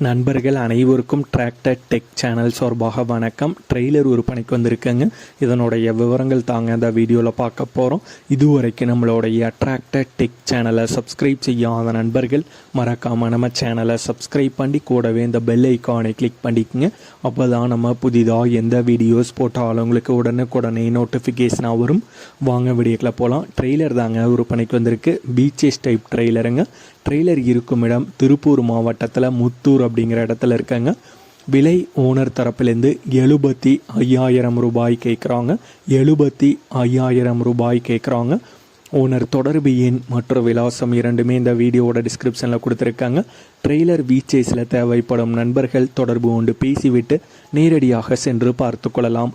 நண்பர்கள் அனைவருக்கும் tractor tech channel சார்பாக வணக்கம். ட்ரெய்லர் விற்பனைக்கு வந்திருக்கேங்க. இதனுடைய விவரங்கள் தாங்க இந்த வீடியோவில் பார்க்க போகிறோம் இதுவரைக்கும் நம்மளுடைய டிராக்டர் டெக் சேனலை சப்ஸ்கிரைப் செய்யாத நண்பர்கள் மறக்காமல் நம்ம சேனலை சப்ஸ்கிரைப் பண்ணி கூடவே இந்த பெல் ஐக்கானை கிளிக் பண்ணிக்கோங்க. அப்போ தான் நம்ம புதிதாக எந்த வீடியோஸ் போட்டாலும் உங்களுக்கு உடனுக்குடனே நோட்டிஃபிகேஷனாக வரும். வாங்க வீடியோக்கில் போகலாம் ட்ரெய்லர் தாங்க விற்பனைக்கு வந்திருக்கு. பீச்சஸ் டைப் ட்ரெய்லருங்க ட்ரெய்லர் இருக்கும் இடம் திருப்பூர் மாவட்டத்தில் முத்தூர் அப்படிங்கிற இடத்துல இருக்காங்க. விலை ஓனர் தரப்பிலேருந்து எழுபத்தி ஐயாயிரம் ரூபாய் கேட்குறாங்க எழுபத்தி ஐயாயிரம் ரூபாய் கேட்குறாங்க ஓனர் தொடர்பு எண் மற்றும் விலாசம் இரண்டுமே இந்த வீடியோவோட டிஸ்கிரிப்ஷனில் கொடுத்துருக்காங்க. ட்ரெய்லர் வீச்சேஸில் தேவைப்படும் நண்பர்கள் தொடர்பு கொண்டு பேசிவிட்டு நேரடியாக சென்று பார்த்து கொள்ளலாம்.